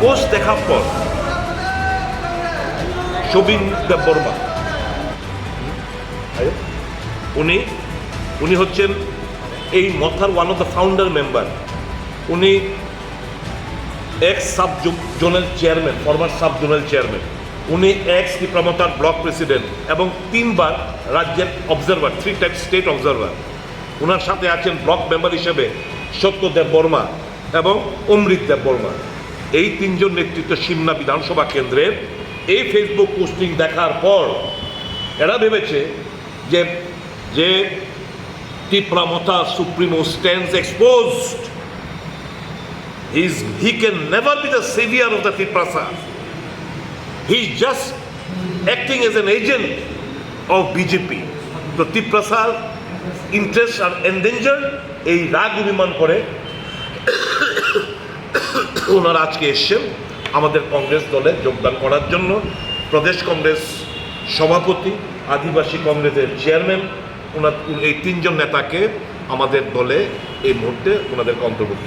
Post দেখার পর শোভিন দেব বর্মা। উনি উনি হচ্ছেন এই মথার one of the founder member উনি ex sub zonal chairman former sub zonal chairman উনি এক্স ত্রিপ্রামতার ব্লক প্রেসিডেন্ট এবং তিনবার রাজ্যের observer three time state observer ওনার সাথে আছেন ব্লক মেম্বার হিসেবে সত্যদেব বর্মা এবং অমৃত দেব বর্মা। এই তিনজন নেতৃত্ব সিমনা বিধানসভা কেন্দ্রের এই ফেসবুক পোস্টিং দেখার পর এরা ভেবেছে যে যে Tipra Motha supremo stands exposed He's, he can never be the savior of the Tiprasa. He's just acting as an agent of BJP. তো তিপ্রাসার ইন্টারেস্ট আর এন্ডেঞ্জার এই রাগ অভিমান করে ওনারা আজকে এসছেন আমাদের কংগ্রেস দলে যোগদান করার জন্য। প্রদেশ কংগ্রেস সভাপতি, আদিবাসী কংগ্রেসের চেয়ারম্যান, ওনার এই তিনজন নেতাকে আমাদের দলে এই মুহূর্তে ওনাদেরকে অন্তর্ভুক্ত